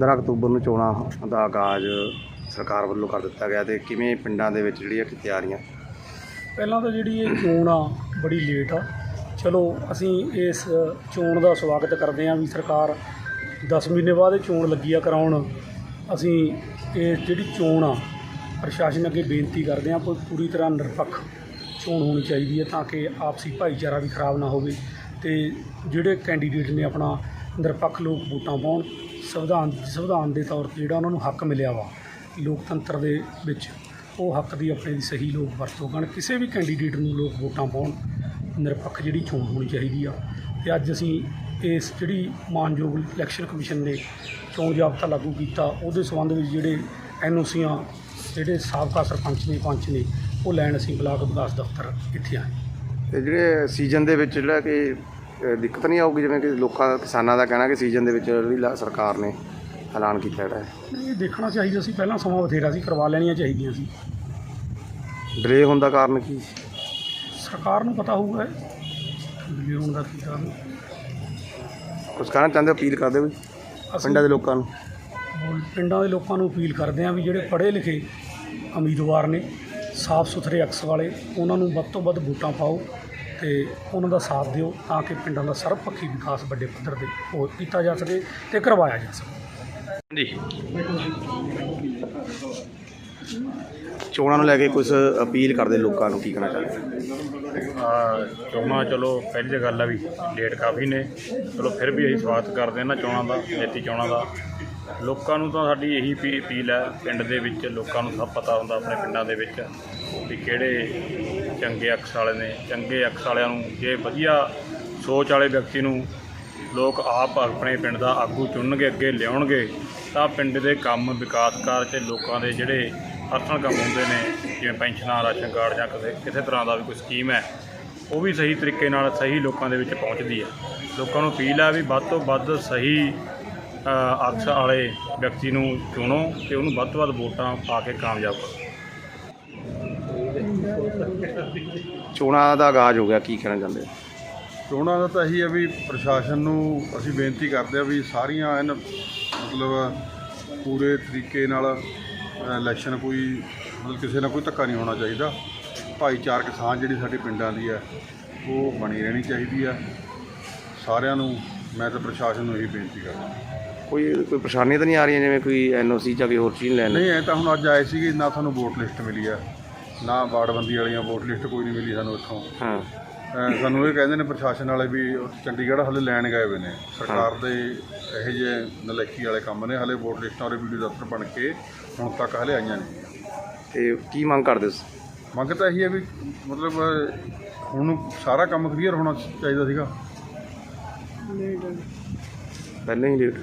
15 October ਨੂੰ ਚੋਣਾਂ ਦਾ ਆਗਾਜ਼ ਸਰਕਾਰ ਵੱਲੋਂ ਕਰ ਦਿੱਤਾ ਗਿਆ ਤੇ ਕਿਵੇਂ ਪਿੰਡਾਂ ਦੇ ਵਿੱਚ ਜਿਹੜੀਆਂ ਕਿ ਤਿਆਰੀਆਂ? ਪਹਿਲਾਂ ਤਾਂ ਜਿਹੜੀ ਇਹ ਚੋਣ ਆ, ਬੜੀ ਲੇਟ ਆ। ਚਲੋ, ਅਸੀਂ ਇਸ ਚੋਣ ਦਾ ਸਵਾਗਤ ਕਰਦੇ ਹਾਂ ਵੀ ਸਰਕਾਰ 10 ਮਹੀਨੇ ਬਾਅਦ ਇਹ ਚੋਣ ਲੱਗੀ ਆ ਕਰਾਉਣ। ਅਸੀਂ ਇਹ ਜਿਹੜੀ ਚੋਣ ਆ, ਪ੍ਰਸ਼ਾਸਨ ਅੱਗੇ ਬੇਨਤੀ ਕਰਦੇ ਹਾਂ ਕੋਈ ਪੂਰੀ ਤਰ੍ਹਾਂ ਨਿਰਪੱਖ ਚੋਣ ਹੋਣੀ ਚਾਹੀਦੀ ਹੈ ਤਾਂ ਕਿ ਆਪਸੀ ਭਾਈਚਾਰਾ ਵੀ ਖਰਾਬ ਨਾ ਹੋਵੇ ਤੇ ਜਿਹੜੇ ਕੈਂਡੀਡੇਟ ਨੇ ਆਪਣਾ ਨਿਰਪੱਖ ਲੋਕ ਵੋਟਾਂ ਪਾਉਣ, ਸੰਵਿਧਾਨ ਸੰਵਿਧਾਨ ਦੇ ਤੌਰ ਤੇ ਜਿਹੜਾ ਉਹਨਾਂ ਨੂੰ ਹੱਕ ਮਿਲਿਆ ਵਾ, ਲੋਕਤੰਤਰ ਦੇ ਵਿੱਚ, ਉਹ ਹੱਕ ਦੀ ਆਪਣੇ ਦੀ ਸਹੀ ਲੋਕ ਵਰਤੋਂ ਕਰਨ, ਕਿਸੇ ਵੀ ਕੈਂਡੀਡੇਟ ਨੂੰ ਲੋਕ ਵੋਟਾਂ ਪਾਉਣ ਨਿਰਪੱਖ ਜਿਹੜੀ ਚੋਣ ਹੋਣੀ ਚਾਹੀਦੀ ਆ। ਤੇ ਅੱਜ ਅਸੀਂ ਇਸ ਜਿਹੜੀ ਮਾਨਯੋਗ ਇਲੈਕਸ਼ਨ ਕਮਿਸ਼ਨ ਨੇ ਚੋਣ ਜ਼ਾਬਤਾ ਲਾਗੂ ਕੀਤਾ, ਉਹਦੇ ਸੰਬੰਧ ਵਿੱਚ ਜਿਹੜੇ ਐਨਓਸੀਆਂ ਜਿਹੜੇ ਸਾਬਕਾ ਸਰਪੰਚ ਨੇ, ਪੰਚ ਨੇ, ਉਹ ਲੈਣ ਅਸੀਂ ਬਲਾਕ ਵਿਕਾਸ ਦਫ਼ਤਰ ਇੱਥੇ ਆਏ। ਤੇ ਜਿਹੜੇ ਸੀਜ਼ਨ ਦੇ ਵਿੱਚ ਜਿਹੜਾ ਕਿ ਅ, ਦਿੱਕਤ ਨਹੀਂ ਆਊਗੀ ਜਿਵੇਂ ਕਿ ਲੋਕਾਂ ਕਿਸਾਨਾਂ ਦਾ ਕਹਿਣਾ ਕਿ ਸੀਜ਼ਨ ਦੇ ਵਿੱਚ ਜਿਹੜੀ ਲਾ- ਸਰਕਾਰ ਨੇ ਐਲਾਨ ਕੀਤਾ ਜਿਹੜਾ ਹੈ। ਇਹ ਦੇਖਣਾ ਚਾਹੀਦਾ ਸੀ ਪਹਿਲਾਂ ਸਮਾਂ ਬਥੇਰਾ ਸੀ ਕਰਵਾ ਲੈਣੀਆਂ ਚਾਹੀਦੀਆਂ ਸੀ। ਡਿਲੇ ਹੋਣ ਦਾ ਕਾਰਨ ਕੀ ਸਰਕਾਰ ਨੂੰ ਪਤਾ ਹੋਊਗਾ ਦਿੱਲੀ ਹੋਣ ਦਾ ਕੀ ਕਾਰਨ? ਕੁਝ ਕਹਿਣਾ ਚਾਹੁੰਦੇ ਹੋ ਅਪੀਲ ਕਰਦੇ ਹੋ ਕੋਈ ਪਿੰਡਾਂ ਦੇ ਲੋਕਾਂ ਨੂੰ? ਬੋਲ- ਪਿੰਡਾਂ ਦੇ ਲੋਕਾਂ ਨੂੰ ਅਪੀਲ ਕਰਦੇ ਹਾਂ ਵੀ ਜਿਹੜੇ ਪੜ੍ਹੇ ਲਿਖੇ ਉਮੀਦਵਾਰ ਨੇ ਸਾਫ਼ ਸੁਥਰੇ ਅਕਸ ਵਾਲੇ ਉਹਨਾਂ ਨੂੰ ਵੱਧ ਤੋਂ ਵੱਧ ਵੋਟਾਂ ਪਾਓ। ਤੇ ਉਹਨਾਂ ਦਾ ਸਾਥ ਦਿਓ ਤਾਂ ਕਿ ਪਿੰਡਾਂ ਦਾ ਸਰਬਪੱਖੀ ਵਿਕਾਸ ਵੱਡੇ ਪੱਧਰ ਤੇ ਹੋ ਕੀਤਾ ਜਾ ਸਕੇ ਤੇ ਕਰਵਾਇਆ ਜਾ ਸਕੇ। ਜੀ ਚੋਣਾਂ ਨੂੰ ਲੈ ਕੇ ਕੁਝ ਅਪੀਲ ਕਰਦੇ ਲੋਕਾਂ ਨੂੰ ਕੀ ਕਹਿਣਾ ਚਾਹੁੰਦੇ ਆ ਚੋਣਾਂ ਚਲੋ ਪਹਿਲੀ ਤਾਂ ਗੱਲ ਆ ਵੀ ਲੇਟ ਕਾਫੀ ਨੇ। ਚਲੋ ਫਿਰ ਵੀ ਅਸੀਂ ਸਵਾਗਤ ਕਰਦੇ ਹਾਂ ਨਾ ਚੋਣਾਂ ਦਾ ਨੇਤੀ ਚੋਣਾਂ ਦਾ। ਲੋਕਾਂ ਨੂੰ ਤਾਂ ਸਾਡੀ ਇਹੀ ਅਪੀ- ਅਪੀਲ ਹੈ, ਪਿੰਡ ਦੇ ਵਿੱਚ ਲੋਕਾਂ ਨੂੰ ਸਭ ਪਤਾ ਹੁੰਦਾ ਆਪਣੇ ਪਿੰਡਾਂ ਦੇ ਵਿੱਚ ਵੀ ਕਿਹੜੇ ਚੰਗੇ ਅਕਸ ਵਾਲੇ ਨੇ। ਚੰਗੇ ਅਕਸ ਵਾਲਿਆਂ ਨੂੰ, ਜੇ ਵਧੀਆ ਸੋਚ ਵਾਲੇ ਵਿਅਕਤੀ ਨੂੰ ਲੋਕ ਆਪ ਆਪਣੇ ਪਿੰਡ ਦਾ ਆਗੂ ਚੁਣਨਗੇ, ਅੱਗੇ ਲਿਆਉਣਗੇ, ਤਾਂ ਪਿੰਡ ਦੇ ਕੰਮ, ਵਿਕਾਸ ਕਾਰਜ 'ਚ ਲੋਕਾਂ ਦੇ ਜਿਹੜੇ ਅਰਥਨ ਕੰਮ ਹੁੰਦੇ ਨੇ, ਜਿਵੇਂ ਪੈਨਸ਼ਨਾਂ, ਰਾਸ਼ਨ ਕਾਰਡ ਜਾਂ ਕਿਸੇ ਕਿਸੇ ਤਰ੍ਹਾਂ ਦਾ ਵੀ ਕੋਈ ਸਕੀਮ ਹੈ, ਉਹ ਵੀ ਸਹੀ ਤਰੀਕੇ ਨਾਲ ਸਹੀ ਲੋਕਾਂ ਦੇ ਵਿੱਚ ਪਹੁੰਚਦੀ ਹੈ। ਲੋਕਾਂ ਨੂੰ ਅਪੀਲ ਹੈ ਵੀ ਵੱਧ ਤੋਂ ਵੱਧ ਸਹੀ ਅ, ਅਕਸ ਵਾਲੇ ਵਿਅਕਤੀ ਨੂੰ ਚੁਣੋ ਤੇ ਉਹਨੂੰ ਵੱਧ ਤੋਂ ਵੱਧ ਵੋਟਾਂ ਪਾ ਕੇ ਕਾਮਯਾਬ ਕਰੋ। ਚੋਣਾਂ ਦਾ ਆਗਾਜ਼ ਹੋ ਗਿਆ ਕੀ ਕਹਿਣਾ ਚਾਹੁੰਦੇ ਹੋ? ਚੋਣਾਂ ਦਾ ਤਾਂ ਇਹੀ ਹੈ ਵੀ ਪ੍ਰਸ਼ਾਸਨ ਨੂੰ ਅਸੀਂ ਬੇਨਤੀ ਕਰਦੇ ਆ ਵੀ ਸਾਰੀਆਂ ਐਨ ਮਤਲਬ ਪੂਰੇ ਤਰੀਕੇ ਨਾਲ ਇਲੈਕਸ਼ਨ ਕੋਈ ਮਤਲਬ ਕਿਸੇ ਨਾਲ ਕੋਈ ਧੱਕਾ ਨਹੀਂ ਹੋਣਾ ਚਾਹੀਦਾ। ਭਾਈਚਾਰਕ ਸਾਂਝ ਜਿਹੜੀ ਸਾਡੇ ਪਿੰਡਾਂ ਦੀ ਹੈ ਉਹ ਬਣੀ ਰਹਿਣੀ ਚਾਹੀਦੀ ਹੈ ਸਾਰਿਆਂ ਨੂੰ ਮੈਂ ਤਾਂ ਪ੍ਰਸ਼ਾਸਨ ਨੂੰ ਇਹੀ ਬੇਨਤੀ ਕਰਦਾ। ਕੋਈ ਕੋਈ ਪਰੇਸ਼ਾਨੀ ਤਾਂ ਨਹੀਂ ਆ ਰਹੀਆਂ ਜਿਵੇਂ ਕੋਈ ਐਨਓਸੀ ਜਾਂ ਕੋਈ ਹੋਰ ਚੀਜ਼ ਲੈਣ? ਨਹੀਂ ਐ ਤਾਂ ਹੁਣ ਅੱਜ ਆਏ ਸੀਗੇ ਨਾ ਸਾਨੂੰ ਵੋਟ ਲਿਸਟ ਮਿਲੀ ਆ। ਨਾ ਵਾਰਡਬੰਦੀ ਵਾਲੀਆਂ ਵੋਟ ਲਿਸਟ ਕੋਈ ਨਹੀਂ ਮਿਲੀ ਸਾਨੂੰ ਇੱਥੋਂ। ਹਾਂ। ਅਹ ਸਾਨੂੰ ਇਹ ਕਹਿੰਦੇ ਨੇ ਪ੍ਰਸ਼ਾਸਨ ਵਾਲੇ ਵੀ ਉਹ ਚੰਡੀਗੜ੍ਹ ਹਲੇ ਲੈਣ ਗਏ ਹੋਏ ਨੇ। ਸਰਕਾਰ ਦੇ ਇਹੋ ਜਿਹੇ ਨਲੇਕੀ ਵਾਲੇ ਕੰਮ ਨੇ ਹਲੇ ਵੋਟ ਲਿਸਟਾਂ ਔਰ ਵੀਡੀਓ ਦਫ਼ਤਰ ਬਣ ਕੇ ਹੁਣ ਤੱਕ ਹਲੇ ਆਈਆਂ ਨਹੀਂ। ਤੇ ਕੀ ਮੰਗ ਕਰਦੇ ਹੋ? ਮੰਗ ਤਾਂ ਇਹੀ ਹੈ ਵੀ ਮਤਲਬ ਹੁਣ ਸਾਰਾ ਕੰਮ ਕਲੀਅਰ ਹੋਣਾ ਚਾਹੀਦਾ ਸੀਗਾ। ਪਹਿਲਾਂ ਹੀ ਲੇਟ